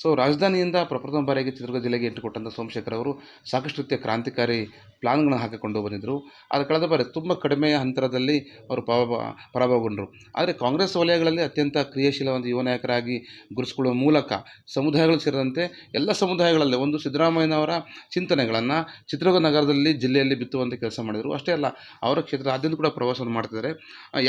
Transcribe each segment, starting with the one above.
So ರಾಜಧಾನಿಯಿಂದ ಪ್ರಪ್ರಥಮ ಬಾರಿಗೆ ಚಿತ್ರದುರ್ಗ ಜಿಲ್ಲೆಗೆ ಎಂಟು ಕೊಟ್ಟಂಥ ಸೋಮಶೇಖರ್ ಅವರು ಸಾಕಷ್ಟು ರೀತಿಯ ಕ್ರಾಂತಿಕಾರಿ ಪ್ಲಾನ್ಗಳನ್ನು ಹಾಕಿಕೊಂಡು ಬಂದಿದ್ದರು. ಆದರೆ ಕಳೆದ ಬಾರಿ ತುಂಬ ಕಡಿಮೆ ಅಂತರದಲ್ಲಿ ಅವರು ಪರಾಭವ ಪರಾಭವಗೊಂಡರು. ಆದರೆ ಕಾಂಗ್ರೆಸ್ ವಲಯಗಳಲ್ಲಿ ಅತ್ಯಂತ ಕ್ರಿಯಾಶೀಲ ಒಂದು ಯುವ ನಾಯಕರಾಗಿ ಗುರುತಿಸಿಕೊಳ್ಳುವ ಮೂಲಕ ಸಮುದಾಯಗಳು ಸೇರಿದಂತೆ ಎಲ್ಲ ಸಮುದಾಯಗಳಲ್ಲಿ ಒಂದು ಸಿದ್ದರಾಮಯ್ಯನವರ ಚಿಂತನೆಗಳನ್ನು ಚಿತ್ರದುರ್ಗ ನಗರದಲ್ಲಿ ಜಿಲ್ಲೆಯಲ್ಲಿ ಬಿತ್ತುವಂಥ ಕೆಲಸ ಮಾಡಿದರು. ಅಷ್ಟೇ ಅಲ್ಲ, ಅವರ ಕ್ಷೇತ್ರದಾದ್ಯಂತ ಕೂಡ ಪ್ರವಾಸವನ್ನು ಮಾಡ್ತಿದ್ದಾರೆ.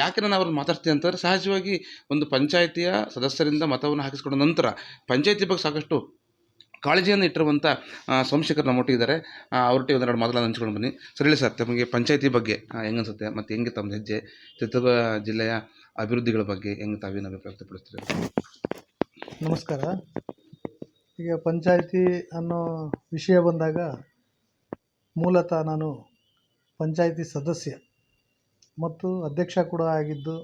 ಯಾಕೆ ನಾನು ಅವ್ರನ್ನ ಮಾತಾಡ್ತೀನಿ ಅಂತಂದರೆ ಸಹಜವಾಗಿ ಒಂದು ಪಂಚಾಯಿತಿಯ ಸದಸ್ಯರಿಂದ ಮತವನ್ನು ಹಾಕಿಸ್ಕೊಂಡ ನಂತರ ಪಂಚಾಯಿತಿ ಬಗ್ಗೆ ಸಾಕಷ್ಟು ಕಾಳಜಿಯನ್ನು ಇಟ್ಟಿರುವಂಥ ಸೋಮಶೇಖರ್ ನಮ್ಮೊಟ್ಟಿದ್ದಾರೆ ಅವರೊಟ್ಟಿಗೆ ಒಂದೆರಡು ಮಾತುಗಳನ್ನು ಹಂಚ್ಕೊಂಡು ಬನ್ನಿ. ಸರ್, ಹೇಳಿ ಸರ್, ತಮಗೆ ಪಂಚಾಯತಿ ಬಗ್ಗೆ ಹೆಂಗೆ ಅನ್ಸುತ್ತೆ ಮತ್ತು ಹೆಂಗೆ ತಮ್ಮ ಹೆಜ್ಜೆ? ಚಿತ್ರದುರ್ಗ ಜಿಲ್ಲೆಯ ಅಭಿವೃದ್ಧಿಗಳ ಬಗ್ಗೆ ಹೆಂಗೆ ತಾವೇನು ಅಭಿಪ್ರಾಯ ವ್ಯಕ್ತಪಡಿಸ್ತೀರಿ? ನಮಸ್ಕಾರ. ಈಗ ಪಂಚಾಯಿತಿ ಅನ್ನೋ ವಿಷಯ ಬಂದಾಗ ಮೂಲತಃ ನಾನು ಪಂಚಾಯಿತಿ ಸದಸ್ಯ ಮತ್ತು ಅಧ್ಯಕ್ಷ ಕೂಡ ಆಗಿದ್ದು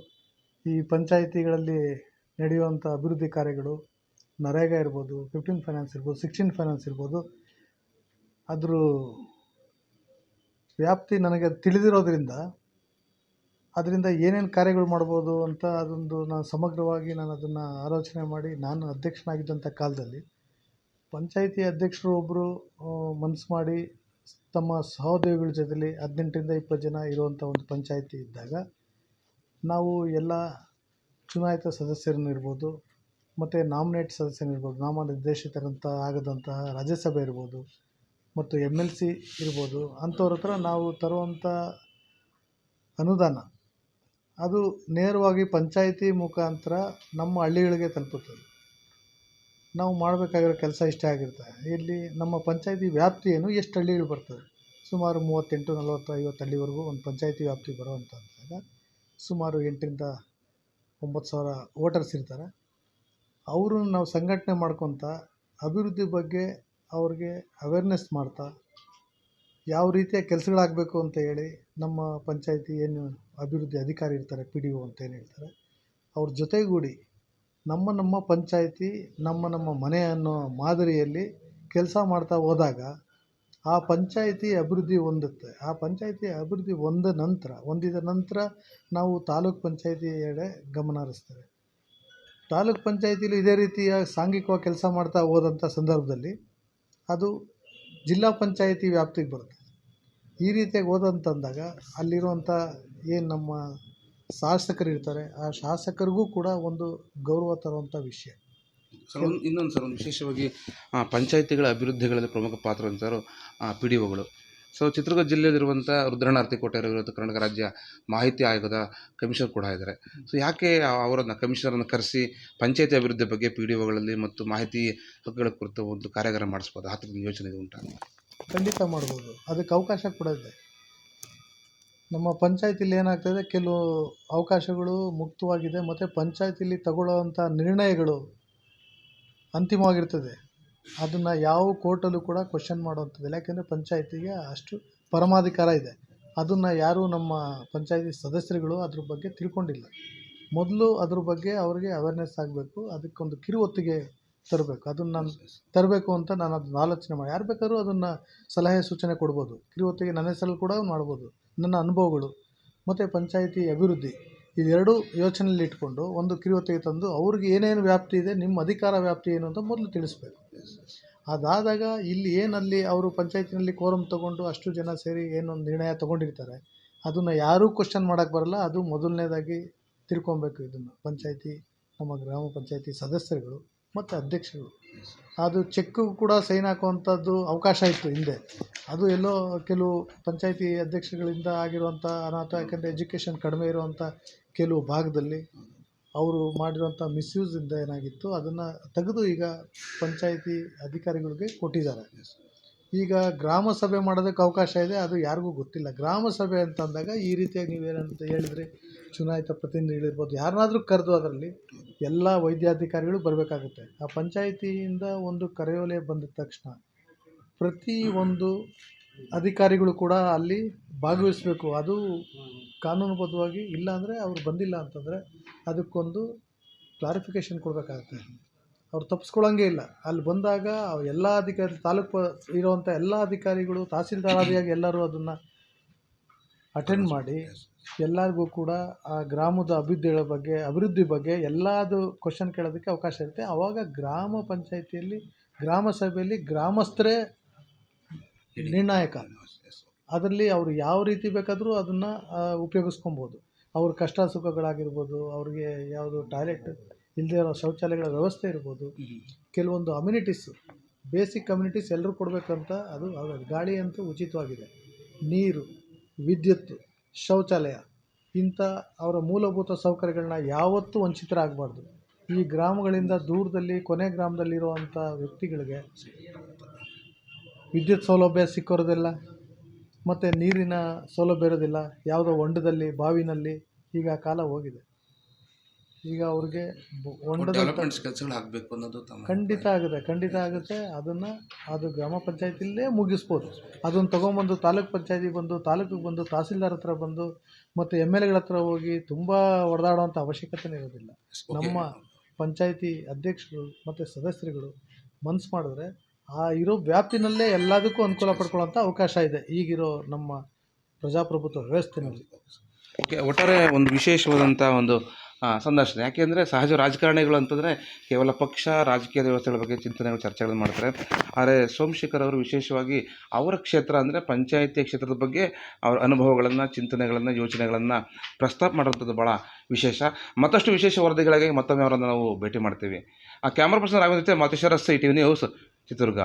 ಈ ಪಂಚಾಯಿತಿಗಳಲ್ಲಿ ನಡೆಯುವಂಥ ಅಭಿವೃದ್ಧಿ ಕಾರ್ಯಗಳು ನರೇಗಾ ಇರ್ಬೋದು ಫಿಫ್ಟೀನ್ ಫೈನಾನ್ಸ್ ಇರ್ಬೋದು ಸಿಕ್ಸ್ಟೀನ್ ಫೈನಾನ್ಸ್ ಇರ್ಬೋದು, ಅದ್ರ ವ್ಯಾಪ್ತಿ ನನಗೆ ತಿಳಿದಿರೋದ್ರಿಂದ ಅದರಿಂದ ಏನೇನು ಕಾರ್ಯಗಳು ಮಾಡ್ಬೋದು ಅಂತ ಅದೊಂದು ನಾನು ಸಮಗ್ರವಾಗಿ ನಾನು ಅದನ್ನು ಆಲೋಚನೆ ಮಾಡಿ ನಾನು ಅಧ್ಯಕ್ಷನಾಗಿದ್ದಂಥ ಕಾಲದಲ್ಲಿ ಪಂಚಾಯಿತಿ ಅಧ್ಯಕ್ಷರು ಒಬ್ಬರು ಮನಸ್ಸು ಮಾಡಿ ತಮ್ಮ ಸಹೋದ್ಯೋಗಿಗಳ ಜೊತೆಲಿ ಹದಿನೆಂಟರಿಂದ ಇಪ್ಪತ್ತು ಜನ ಇರುವಂಥ ಒಂದು ಪಂಚಾಯಿತಿ ಇದ್ದಾಗ ನಾವು ಎಲ್ಲ ಚುನಾಯಿತ ಸದಸ್ಯರನ್ನು ಇರ್ಬೋದು ಮತ್ತು ನಾಮಿನೇಟ್ ಸದಸ್ಯನಿರ್ಬೋದು ನಾಮನಿರ್ದೇಶಿತರಂತ ಆಗದಂತಹ ರಾಜ್ಯಸಭೆ ಇರ್ಬೋದು ಮತ್ತು ಎಂ ಎಲ್ ಸಿ ಇರ್ಬೋದು, ಅಂಥವ್ರ ಹತ್ರ ನಾವು ತರುವಂಥ ಅನುದಾನ, ಅದು ನೇರವಾಗಿ ಪಂಚಾಯಿತಿ ಮುಖಾಂತರ ನಮ್ಮ ಹಳ್ಳಿಗಳಿಗೆ ತಲುಪುತ್ತದೆ ನಾವು ಮಾಡಬೇಕಾಗಿರೋ ಕೆಲಸ ಇಷ್ಟೇ ಆಗಿರ್ತದೆ ಇಲ್ಲಿ ನಮ್ಮ ಪಂಚಾಯಿತಿ ವ್ಯಾಪ್ತಿ ಏನು, ಎಷ್ಟು ಹಳ್ಳಿಗಳು ಬರ್ತದೆ ಸುಮಾರು ಮೂವತ್ತೆಂಟು, ನಲವತ್ತು, ಐವತ್ತು ಹಳ್ಳಿವರೆಗೂ ಒಂದು ಪಂಚಾಯಿತಿ ವ್ಯಾಪ್ತಿ ಬರುವಂಥದ್ದಾಗ ಸುಮಾರು ಎಂಟರಿಂದ ಒಂಬತ್ತು ಸಾವಿರ ವೋಟರ್ಸ್ ಇರ್ತಾರೆ. ಅವ್ರನ್ನ ನಾವು ಸಂಘಟನೆ ಮಾಡ್ಕೊತಾ ಅಭಿವೃದ್ಧಿ ಬಗ್ಗೆ ಅವ್ರಿಗೆ ಅವೇರ್ನೆಸ್ ಮಾಡ್ತಾ ಯಾವ ರೀತಿಯ ಕೆಲಸಗಳಾಗಬೇಕು ಅಂತ ಹೇಳಿ ನಮ್ಮ ಪಂಚಾಯಿತಿ ಏನು ಅಭಿವೃದ್ಧಿ ಅಧಿಕಾರಿ ಇರ್ತಾರೆ ಪಿ ಡಿ ಒ ಅಂತ ಏನು ಹೇಳ್ತಾರೆ, ಅವ್ರ ಜೊತೆಗೂಡಿ ನಮ್ಮ ನಮ್ಮ ಪಂಚಾಯಿತಿ, ನಮ್ಮ ನಮ್ಮ ಮನೆ ಅನ್ನೋ ಮಾದರಿಯಲ್ಲಿ ಕೆಲಸ ಮಾಡ್ತಾ ಹೋದಾಗ ಆ ಪಂಚಾಯಿತಿ ಅಭಿವೃದ್ಧಿ ಹೊಂದುತ್ತೆ. ಆ ಪಂಚಾಯಿತಿ ಅಭಿವೃದ್ಧಿ ಹೊಂದ ನಂತರ, ಹೊಂದಿದ ನಂತರ ನಾವು ತಾಲೂಕು ಪಂಚಾಯಿತಿ ಎಡೆ ಗಮನ ಹರಿಸ್ತೇವೆ. ತಾಲೂಕ್ ಪಂಚಾಯಿತಿಲಿ ಇದೇ ರೀತಿಯ ಸಾಂಘಿಕವಾಗಿ ಕೆಲಸ ಮಾಡ್ತಾ ಹೋದಂಥ ಸಂದರ್ಭದಲ್ಲಿ ಅದು ಜಿಲ್ಲಾ ಪಂಚಾಯಿತಿ ವ್ಯಾಪ್ತಿಗೆ ಬರುತ್ತೆ. ಈ ರೀತಿಯಾಗಿ ಹೋದಂತಂದಾಗ ಅಲ್ಲಿರುವಂಥ ಏನು ನಮ್ಮ ಶಾಸಕರು ಇರ್ತಾರೆ, ಆ ಶಾಸಕರಿಗೂ ಕೂಡ ಒಂದು ಗೌರವ ತರುವಂಥ ವಿಷಯ. ಸರ್, ಒಂದು ಇನ್ನೊಂದು ಸರ್, ಒಂದು ವಿಶೇಷವಾಗಿ ಪಂಚಾಯಿತಿಗಳ ಅಭಿವೃದ್ಧಿಗಳಲ್ಲಿ ಪ್ರಮುಖ ಪಾತ್ರ ಅಂತಾರೋ ಪಿ ಡಿ ಒಗಳು. ಸೊ ಚಿತ್ರದುರ್ಗ ಜಿಲ್ಲೆಯಲ್ಲಿರುವಂಥ ರುದ್ರಣ್ಣ ಇರುವಂಥ ಕರ್ನಾಟಕ ರಾಜ್ಯ ಮಾಹಿತಿ ಆಯೋಗದ ಕಮಿಷನರ್ ಕೂಡ ಇದ್ದಾರೆ. ಸೊ ಯಾಕೆ ಅವರನ್ನು ಕಮಿಷನರನ್ನು ಕರೆಸಿ ಪಂಚಾಯತಿ ಅಭಿವೃದ್ಧಿ ಬಗ್ಗೆ ಪಿ ಡಿ ಒಗಳಲ್ಲಿ ಮತ್ತು ಮಾಹಿತಿ ಹಕ್ಕುಗಳ ಕುರಿತು ಒಂದು ಕಾರ್ಯಾಗಾರ ಮಾಡಿಸ್ಬೋದು? ಆ ಥರದ ಯೋಚನೆ ಉಂಟಾ? ಖಂಡಿತ ಮಾಡ್ಬೋದು. ಅದಕ್ಕೆ ಅವಕಾಶ ಕೂಡ ಇದೆ. ನಮ್ಮ ಪಂಚಾಯತಿಲಿ ಏನಾಗ್ತದೆ, ಕೆಲವು ಅವಕಾಶಗಳು ಮುಕ್ತವಾಗಿದೆ, ಮತ್ತು ಪಂಚಾಯತಿಲಿ ತಗೊಳ್ಳೋವಂಥ ನಿರ್ಣಯಗಳು ಅಂತಿಮವಾಗಿರ್ತದೆ. ಅದನ್ನು ಯಾವ ಕೋರ್ಟಲ್ಲೂ ಕೂಡ ಕ್ವಶನ್ ಮಾಡುವಂಥದ್ದಿಲ್ಲ. ಯಾಕೆಂದರೆ ಪಂಚಾಯತಿಗೆ ಅಷ್ಟು ಪರಮಾಧಿಕಾರ ಇದೆ. ಅದನ್ನು ಯಾರೂ ನಮ್ಮ ಪಂಚಾಯಿತಿ ಸದಸ್ಯರುಗಳು ಅದ್ರ ಬಗ್ಗೆ ತಿಳ್ಕೊಂಡಿಲ್ಲ. ಮೊದಲು ಅದ್ರ ಬಗ್ಗೆ ಅವರಿಗೆ ಅವೇರ್ನೆಸ್ ಆಗಬೇಕು. ಅದಕ್ಕೊಂದು ಕಿರುಹೊತ್ತಿಗೆ ತರಬೇಕು. ಅದನ್ನು ನಾನು ತರಬೇಕು ಅಂತ ನಾನು ಅದನ್ನ ಆಲೋಚನೆ ಮಾಡಿ. ಯಾರು ಬೇಕಾದ್ರೂ ಅದನ್ನು ಸಲಹೆ ಸೂಚನೆ ಕೊಡ್ಬೋದು. ಕಿರುಹೊತ್ತಿಗೆ ನನ್ನ ಹೆಸರಲ್ಲಿ ಕೂಡ ಮಾಡ್ಬೋದು. ನನ್ನ ಅನುಭವಗಳು. ಮತ್ತು ಪಂಚಾಯಿತಿ ಅಭಿವೃದ್ಧಿ. ಇವೆರಡೂ ಯೋಚನೆಯಲ್ಲಿ ಇಟ್ಕೊಂಡು ಒಂದು ಕಿರುತೆಗೆ ತಂದು ಅವ್ರಿಗೆ ಏನೇನು ವ್ಯಾಪ್ತಿ ಇದೆ ನಿಮ್ಮ ಅಧಿಕಾರ ವ್ಯಾಪ್ತಿ ಏನು ಅಂತ ಮೊದಲು ತಿಳಿಸ್ಬೇಕು. ಅದಾದಾಗ ಇಲ್ಲಿ ಏನಲ್ಲಿ ಅವರು ಪಂಚಾಯತಿನಲ್ಲಿ ಕೋರಮ್ ತೊಗೊಂಡು ಅಷ್ಟು ಜನ ಸೇರಿ ಏನೊಂದು ನಿರ್ಣಯ ತೊಗೊಂಡಿರ್ತಾರೆ ಅದನ್ನು ಯಾರೂ ಕ್ವಶನ್ ಮಾಡೋಕ್ಕೆ ಬರಲ್ಲ ಅದು ಮೊದಲನೇದಾಗಿ ತಿಳ್ಕೊಬೇಕು ಇದನ್ನು. ಪಂಚಾಯತಿ ನಮ್ಮ ಗ್ರಾಮ ಪಂಚಾಯತಿ ಸದಸ್ಯರುಗಳು ಮತ್ತು ಅಧ್ಯಕ್ಷರು ಅದು ಚೆಕ್ಕು ಕೂಡ ಸೈನ್ ಹಾಕುವಂಥದ್ದು ಅವಕಾಶ ಇತ್ತು ಹಿಂದೆ. ಅದು ಎಲ್ಲೋ ಕೆಲವು ಪಂಚಾಯಿತಿ ಅಧ್ಯಕ್ಷಗಳಿಂದ ಆಗಿರುವಂಥ ಅನಾಥ, ಯಾಕಂದರೆ ಎಜುಕೇಷನ್ ಕಡಿಮೆ ಇರುವಂಥ ಕೆಲವು ಭಾಗದಲ್ಲಿ ಅವರು ಮಾಡಿರುವಂಥ ಮಿಸ್ಯೂಸಿಂದ ಏನಾಗಿತ್ತು, ಅದನ್ನು ತೆಗೆದು ಈಗ ಪಂಚಾಯಿತಿ ಅಧಿಕಾರಿಗಳಿಗೆ ಕೊಟ್ಟಿದ್ದಾರೆ. ಈಗ ಗ್ರಾಮ ಸಭೆ ಮಾಡೋದಕ್ಕೆ ಅವಕಾಶ ಇದೆ, ಅದು ಯಾರಿಗೂ ಗೊತ್ತಿಲ್ಲ. ಗ್ರಾಮ ಸಭೆ ಅಂತ ಅಂದಾಗ ಈ ರೀತಿಯಾಗಿ ನೀವೇನಂತ ಹೇಳಿದ್ರಿ ಚುನಾಯಿತ ಪ್ರತಿನಿಧಿಗಳಿರ್ಬೋದು, ಯಾರನ್ನಾದ್ರೂ ಕರೆದು ಅದರಲ್ಲಿ ಎಲ್ಲ ವೈದ್ಯಾಧಿಕಾರಿಗಳು ಬರಬೇಕಾಗುತ್ತೆ. ಆ ಪಂಚಾಯಿತಿಯಿಂದ ಒಂದು ಕರೆಯೋಲೆ ಬಂದ ತಕ್ಷಣ ಪ್ರತಿ ಒಂದು ಅಧಿಕಾರಿಗಳು ಕೂಡ ಅಲ್ಲಿ ಭಾಗವಹಿಸಬೇಕು. ಅದು ಕಾನೂನುಬದ್ಧವಾಗಿ ಇಲ್ಲ ಅಂದರೆ ಅವ್ರು ಬಂದಿಲ್ಲ ಅಂತಂದರೆ ಅದಕ್ಕೊಂದು ಕ್ಲಾರಿಫಿಕೇಷನ್ ಕೊಡಬೇಕಾಗತ್ತೆ. ಅವ್ರು ತಪ್ಪಿಸ್ಕೊಳ್ಳೋಂಗೇ ಇಲ್ಲ. ಅಲ್ಲಿ ಬಂದಾಗ ಎಲ್ಲ ಅಧಿಕಾರಿ, ತಾಲೂಕು ಇರುವಂಥ ಎಲ್ಲ ಅಧಿಕಾರಿಗಳು, ತಹಸೀಲ್ದಾರಾದಿಯಾಗಿ ಎಲ್ಲರೂ ಅದನ್ನು ಅಟೆಂಡ್ ಮಾಡಿ ಎಲ್ಲರಿಗೂ ಕೂಡ ಆ ಗ್ರಾಮದ ಅಭಿವೃದ್ಧಿಗಳ ಬಗ್ಗೆ, ಅಭಿವೃದ್ಧಿ ಬಗ್ಗೆ ಎಲ್ಲದು ಕ್ವಶನ್ ಕೇಳೋದಕ್ಕೆ ಅವಕಾಶ ಇರುತ್ತೆ. ಆವಾಗ ಗ್ರಾಮ ಪಂಚಾಯಿತಿಯಲ್ಲಿ, ಗ್ರಾಮ ಸಭೆಯಲ್ಲಿ ಗ್ರಾಮಸ್ಥರೇ ನಿರ್ಣಾಯಕ. ಅದರಲ್ಲಿ ಅವರು ಯಾವ ರೀತಿ ಬೇಕಾದರೂ ಅದನ್ನು ಉಪಯೋಗಿಸ್ಕೊಬೋದು. ಅವ್ರ ಕಷ್ಟ ಸುಖಗಳಾಗಿರ್ಬೋದು, ಅವ್ರಿಗೆ ಯಾವುದು ಟಾಯ್ಲೆಟ್ ಇಲ್ಲದೇ ಇರೋ ಶೌಚಾಲಯಗಳ ವ್ಯವಸ್ಥೆ ಇರ್ಬೋದು. ಕೆಲವೊಂದು ಅಮ್ಯುನಿಟೀಸು ಬೇಸಿಕ್ ಕಮ್ಯುನಿಟೀಸ್ ಎಲ್ಲರೂ ಕೊಡಬೇಕಂತ ಅದು ಆಗೋದು. ಗಾಳಿ ಅಂತೂ ಉಚಿತವಾಗಿದೆ. ನೀರು ವಿದ್ಯುತ್ ಶೌಚಾಲಯ ಇಂಥ ಅವರ ಮೂಲಭೂತ ಸೌಕರ್ಯಗಳನ್ನ ಯಾವತ್ತೂ ವಂಚಿತರಾಗಬಾರ್ದು. ಈ ಗ್ರಾಮಗಳಿಂದ ದೂರದಲ್ಲಿ ಕೊನೆ ಗ್ರಾಮದಲ್ಲಿರುವಂಥ ವ್ಯಕ್ತಿಗಳಿಗೆ ವಿದ್ಯುತ್ ಸೌಲಭ್ಯ ಸಿಕ್ಕೋರೋದಿಲ್ಲ ಮತ್ತು ನೀರಿನ ಸೌಲಭ್ಯ ಇರೋದಿಲ್ಲ. ಯಾವುದೋ ಹೊಂಡದಲ್ಲಿ ಬಾವಿನಲ್ಲಿ ಈಗ ಕಾಲ ಹೋಗಿದೆ. ಈಗ ಅವ್ರಿಗೆ ಡೆವಲಪ್ಮೆಂಟ್ಸ್ ಕೆಲಸಗಳು ಆಗಬೇಕು ಅನ್ನೋದು ಖಂಡಿತ ಆಗುತ್ತೆ ಖಂಡಿತ ಆಗುತ್ತೆ. ಅದನ್ನು ಅದು ಗ್ರಾಮ ಪಂಚಾಯತಿಲೇ ಮುಗಿಸ್ಬೋದು. ಅದನ್ನ ತೊಗೊಂಬಂದು ತಾಲೂಕ್ ಪಂಚಾಯತಿಗೆ ಬಂದು ತಾಲೂಕಿಗೆ ಬಂದು ತಹಸೀಲ್ದಾರ್ ಹತ್ರ ಬಂದು ಮತ್ತು ಎಂ ಎಲ್ ಎಗಳ ಹತ್ರ ಹೋಗಿ ತುಂಬ ಹೊಡೆದಾಡುವಂಥ ಅವಶ್ಯಕತೆನೇ ಇರೋದಿಲ್ಲ. ನಮ್ಮ ಪಂಚಾಯತಿ ಅಧ್ಯಕ್ಷರು ಮತ್ತು ಸದಸ್ಯರುಗಳು ಮನ್ಸು ಮಾಡಿದ್ರೆ ಆ ಇರೋ ವ್ಯಾಪ್ತಿನಲ್ಲೇ ಎಲ್ಲದಕ್ಕೂ ಅನುಕೂಲ ಪಡ್ಕೊಳ್ಳೋಂಥ ಅವಕಾಶ ಇದೆ. ಈಗಿರೋ ನಮ್ಮ ಪ್ರಜಾಪ್ರಭುತ್ವ ವ್ಯವಸ್ಥೆನಲ್ಲಿ. ಓಕೆ ಒಟ್ಟಾರೆ ಒಂದು ವಿಶೇಷವಾದಂಥ ಒಂದು ಸಂದರ್ಶನ. ಯಾಕೆಂದರೆ ಸಹಜ ರಾಜಕಾರಣಿಗಳು ಅಂತಂದರೆ ಕೇವಲ ಪಕ್ಷ, ರಾಜಕೀಯ ವ್ಯವಸ್ಥೆಗಳ ಬಗ್ಗೆ ಚಿಂತನೆಗಳು, ಚರ್ಚೆಗಳನ್ನು ಮಾಡ್ತಾರೆ. ಆದರೆ ಸೋಮಶೇಖರ್ ಅವರು ವಿಶೇಷವಾಗಿ ಅವರ ಕ್ಷೇತ್ರ ಅಂದರೆ ಪಂಚಾಯಿತಿ ಕ್ಷೇತ್ರದ ಬಗ್ಗೆ ಅವರ ಅನುಭವಗಳನ್ನು, ಚಿಂತನೆಗಳನ್ನು, ಯೋಚನೆಗಳನ್ನು ಪ್ರಸ್ತಾಪ ಮಾಡುವಂಥದ್ದು ಭಾಳ ವಿಶೇಷ. ಮತ್ತಷ್ಟು ವಿಶೇಷ ವರದಿಗಳಿಗಾಗಿ ಮತ್ತೊಮ್ಮೆ ಅವರನ್ನು ನಾವು ಭೇಟಿ ಮಾಡ್ತೀವಿ. ಆ, ಕ್ಯಾಮ್ರಾ ಪರ್ಸನ್ ರಾಘವೇಂದ್ರ ಜೊತೆ Matheshwara C T V news Chitradurga.